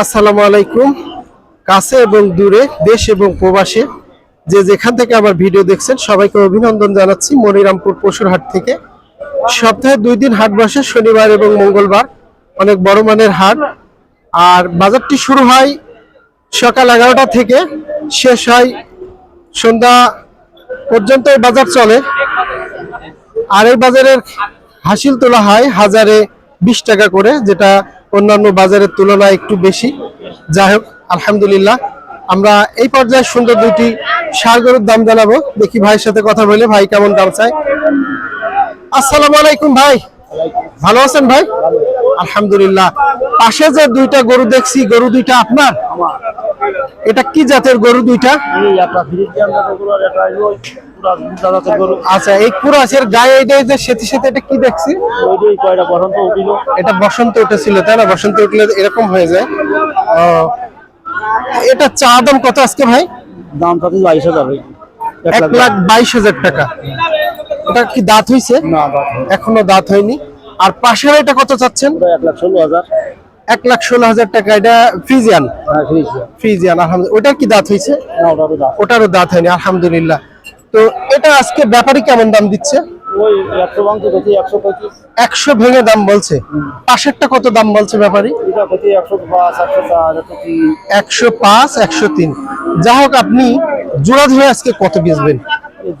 আসসালামু আলাইকুম। কাছে এবং দূরে, দেশ এবং প্রবাসে যে যেখান থেকে আমার ভিডিও দেখছেন, সবাইকে অভিনন্দন জানাচ্ছি মনিরামপুর পশুর হাট থেকে। সপ্তাহে দুই দিন হাট বসে, শনিবার এবং মঙ্গলবার। অনেক বড় মানের হাট। আর বাজারটি শুরু হয় সকাল এগারোটা থেকে, শেষ হয় সন্ধ্যা পর্যন্ত এই বাজার চলে। আর এই বাজারের হাসিল তোলা হয় হাজারে বিশ টাকা করে, যেটা অন্যান্য বাজারের তুলনায় একটু বেশি। যাই হোক, আলহামদুলিল্লাহ। আমরা এই পর্যায়ে সুন্দর দুটি সার গরুর দাম জানাব। দেখি ভাইয়ের সাথে কথা বলে ভাই কেমন দাম চায়। আসসালামু আলাইকুম ভাই। ভালো আছেন ভাই? আলহামদুলিল্লাহ। পাশে যে দুইটা গরু দেখছি, গরু দুইটা আপনার? এটা কি জাতের গরু দুইটা? এটা হলো পুরা দুটা জাতের গরু। আচ্ছা এই কুরাসের গায়ে এটা যে সেতে সেতে এটা কি দেখছি? ওইটাই কয়টা? বসন্ত উঠিল। এটা বসন্ত উঠেছিল তাই না? বসন্ত উঠলে এরকম হয়ে যায়। এটা চা দাম কত আজকে ভাই? দাম বাইশ হাজার এক লাখ বাইশ হাজার টাকা। এটা কি দাঁত হইছে? এখনও দাঁত হয়নি। আর পাশের এটা কত চাচ্ছেন? এক লাখ ষোলো হাজার। এক লাখ ষোলো হাজার টাকা এটা ফ্রিজিয়ান? হ্যাঁ ফ্রিজিয়ান। ফ্রিজিয়ান আলহামদুলিল্লাহ। ওটার কি দাঁত হয়েছে? ওটারও দাঁত হয়নি। আলহামদুলিল্লাহ। তো এটা আজকে ব্যাপারী কেমন দাম দিচ্ছে? ওই একশো ভেঙে দাম বলছে। পাশেরটা কত দাম বলছে ব্যাপারী? এটা একশো পাঁচ একশো একশো তিন। একশো পাঁচ একশো তিন। যা হোক আপনি জোড়া ধরে আজকে কত বেচবেন? এই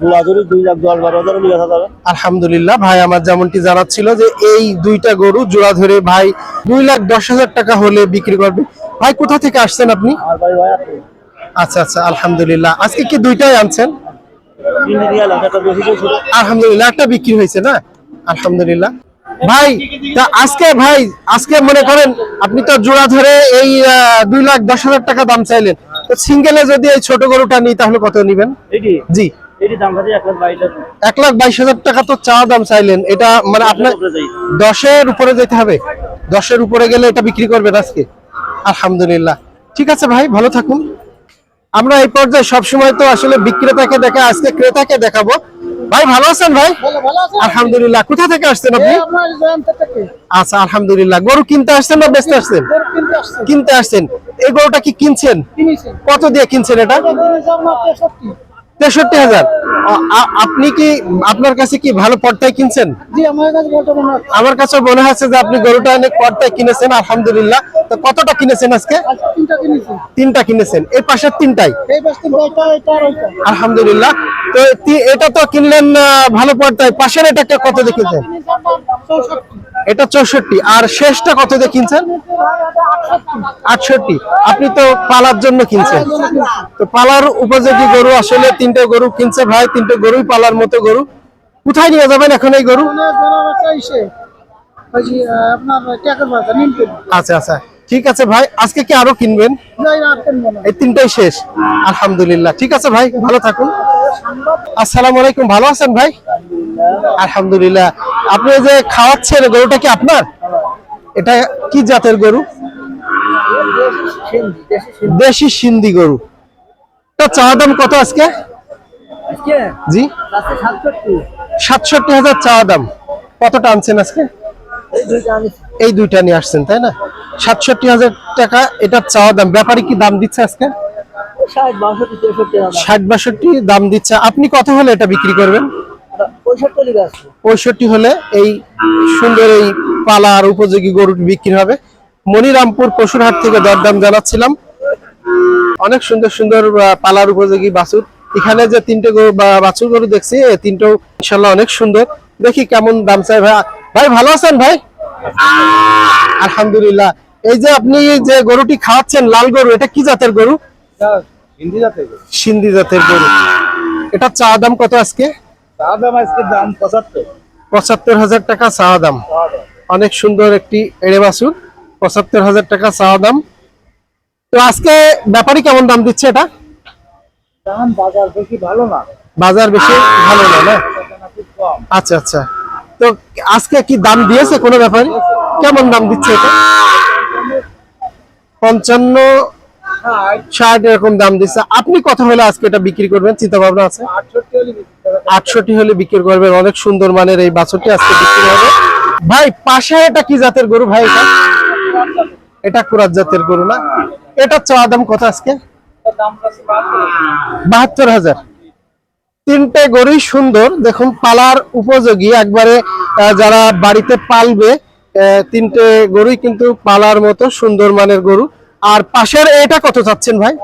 দুই লাখ দশ বারো হাজার নিয়ে যাবে। আলহামদুলিল্লাহ ভাই আমার যেমনটি জানাচ্ছিল যে এই দুইটা গরু জোড়া ধরে ভাই দুই লাখ দশ হাজার টাকা হলে বিক্রি করবে। ভাই কোথা থেকে আসছেন আপনি? আচ্ছা আচ্ছা আলহামদুলিল্লাহ। আজকে কি দুইটাই আনছেন? আলহামদুলিল্লাহ একটা বিক্রি হয়েছে না? আলহামদুলিল্লাহ। ভাই তা আজকে ভাই আজকে মনে করেন আপনি তো জোড়া ধরে এই দুই লাখ দশ হাজার টাকা দাম চাইলেন। তো সিঙ্গেলে যদি এই ছোট গরুটা নিই তাহলে কত নিবেন? জি। এক লাখ বাইশ হাজার। টাকা তো চা দাম চাইলেন। এটা মানে আপনার দশের উপরে যেতে হবে। দশের উপরে গেলে এটা বিক্রি করবেন আজকে। আলহামদুলিল্লাহ। ঠিক আছে ভাই ভালো থাকুন। আমরা এই পর্যায়ে সবসময় তো আসলে বিক্রেতাকে দেখা আজকে ক্রেতাকে দেখাবো। ভাই ভালো আছেন ভাই? আলহামদুলিল্লাহ। কোথা থেকে আসছেন আপনি? আচ্ছা আলহামদুলিল্লাহ। গরু কিনতে আসছেন না বেচতে আসছেন? কিনতে আসছেন। এই গরুটা কি কিনছেন? কত দিয়ে কিনছেন এটা? তেষট্টি হাজার। আপনি কি আপনার কাছে কি ভালো পর্দায় কিনছেন? আমার কাছে মনে হচ্ছে যে আপনি গরুটা অনেক পর্দায় কিনেছেন আলহামদুলিল্লাহ। তো কতটা কিনেছেন আজকে? তিনটা কিনেছেন। এই পাশের তিনটাই? আলহামদুলিল্লাহ। তো এটা তো কিনলেন ভালো পর্দায়। পাশের এটাকে কত দেখেছেন? এটা চৌষট্টি। আর শেষটা কত দিয়ে কিনছেন? আটষট্টি। আপনি তো পালার জন্য কিনছেন। তো পালার উপযোগী গরু আসলে তিনটে গরু কিনছে ভাই, তিনটে গরুই পালার মতো গরু। কোথায় নিয়ে যাবেন এখন এই গরু? আচ্ছা আচ্ছা। ঠিক আছে ভাই, আজকে কি আরও কিনবেন? এই তিনটাই শেষ। আলহামদুলিল্লাহ। ঠিক আছে ভাই, ভালো থাকুন। আসসালামু আলাইকুম। ভালো আছেন ভাই? আলহামদুলিল্লাহ। আপনি যে খাওয়াচ্ছেন গরুটা কি আপনার? এটা কি জাতের গরু? দেশি সিন্ধি গরু। তো চা দাম কত আজকে? জি। সাতষট্টি। হাজার চা দাম। কতটা আনছেন আজকে? এই দুইটা নিয়ে আসছেন তাই না? সাতষট্টি হাজার টাকা এটা চাওয়া দাম। ব্যাপারে কি দাম দিচ্ছে আজকে? ষাট বাষট্টি তেষট্টি ষাট বাষট্টি দাম দিচ্ছে। আপনি কত হলে এটা বিক্রি করবেন? পঁয়ষট্টি হলে এই সুন্দর এই পালার উপযোগী গরুটি বিক্রি হবে। মনিরামপুর পশুর হাট থেকে দরদাম জানাচ্ছিলাম। অনেক সুন্দর সুন্দর পালার উপযোগী বাছুর। এখানে যে তিনটে গরু বাছুর গরু দেখছি তিনটেও ইনশাল্লাহ অনেক সুন্দর। দেখি কেমন দাম চাই ভাই। ভাই ভালো আছেন ভাই? আলহামদুলিল্লাহ। এই যে আপনি যে গরুটি খাওয়াচ্ছেন লাল গরু এটা কি জাতের গরু? হিন্দি সিন্ধি জাতের গরু। এটা চা দাম কত আজকে? দাম পঁচাত্তর। পঁচাত্তর হাজার টাকা দাম। অনেক সুন্দর একটি এড়ে বাছুর। পঁচাত্তর হাজার টাকা দাম। তো আজকে ব্যাপারী কেমন দাম দিচ্ছে এটা? দাম বাজার বেশি ভালো না। বাজার বেশি ভালো না আচ্ছা আচ্ছা। তো আজকে কি দাম দিয়েছে কোনো ব্যাপারী কেমন দাম দিচ্ছে এটা? পঞ্চান্ন ষাট। এরকম দাম দিচ্ছে। আপনি কত হলে আজকে এটা বিক্রি করবেন? চিন্তা ভাবনা আছে? আটষট্টি হলে বিক্রি করবেন। অনেক সুন্দর মানের এই বাছরটি আজকে বিক্রি হবে। ভাই পাশে এটা কি জাতের গরু ভাই এটা? এটা কুরাত জাতের গরু না? এটা চাওয়া দাম কত আজকে? বাহাত্তর হাজার। তিনটে গরুই সুন্দর। দেখুন পালার উপযোগী। একবারে যারা বাড়িতে পালবে তিনটে গরুই কিন্তু পালার মতো সুন্দর মানের গরু। আর পাশের এটা কত চাচ্ছেন ভাই?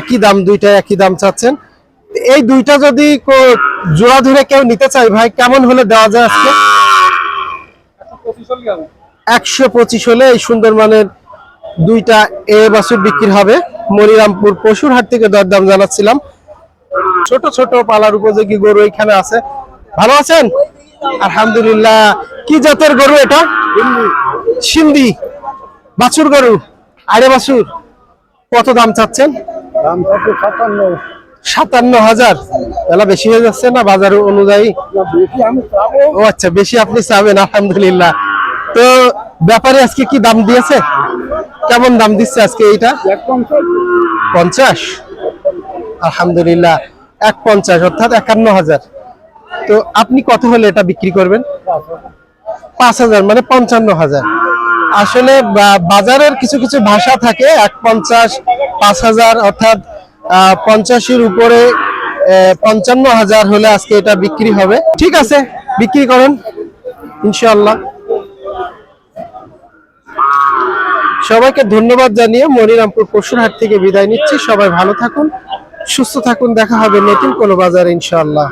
একই দাম দুইটা একই দাম চাচ্ছেন। এই দুইটা যদি জোড়া ধরে কেউ নিতে চায় ভাই কেমন হলে দেওয়া যায় আজকে? একশো পঁচিশ হলে এই সুন্দর মানের দুইটা এ বাছুর বিক্রি হবে। মনিরামপুর পশুর হাট থেকে দরদাম জানাচ্ছিলাম। ছোট ছোট পালার উপযোগী গরু এখানে আছে। ভালো আছেন? আলহামদুলিল্লাহ। কি জাতের গরু এটা? সিন্ধি। বাছুর গরু। আরে বাছুর কত দাম চাচ্ছেন? দাম সাতান্ন। সাতান্ন হাজার। এলা বেশি হয়ে যাচ্ছে না বাজার অনুযায়ী? ও আচ্ছা বেশি আপনি চাবেন আলহামদুলিল্লাহ। তো ব্যাপারে আজকে কি দাম দিয়েছে? কেমন দাম দিচ্ছে আজকে এইটা? পঞ্চাশ। আলহামদুলিল্লাহ এক পঞ্চাশ অর্থাৎ একান্ন হাজার। তো আপনি কত হলে এটা বিক্রি করবেন? পাঁচ হাজার মানে পঞ্চান্ন হাজার। আসলে বাজারের কিছু কিছু ভাষা থাকে এক পঞ্চাশ পাঁচ হাজার অর্থাৎ পঞ্চাশের উপরে পঞ্চান্ন হাজার হলে আজকে এটা বিক্রি হবে। ঠিক আছে, বিক্রি করেন, ইনশাআল্লাহ। সবাইকে ধন্যবাদ জানিয়ে মনিরামপুর পশুরহাট থেকে বিদায় নিচ্ছি। সবাই ভালো থাকুন, সুস্থ থাকুন, দেখা হবে নতুন কোনো বাজারে, ইনশাআল্লাহ।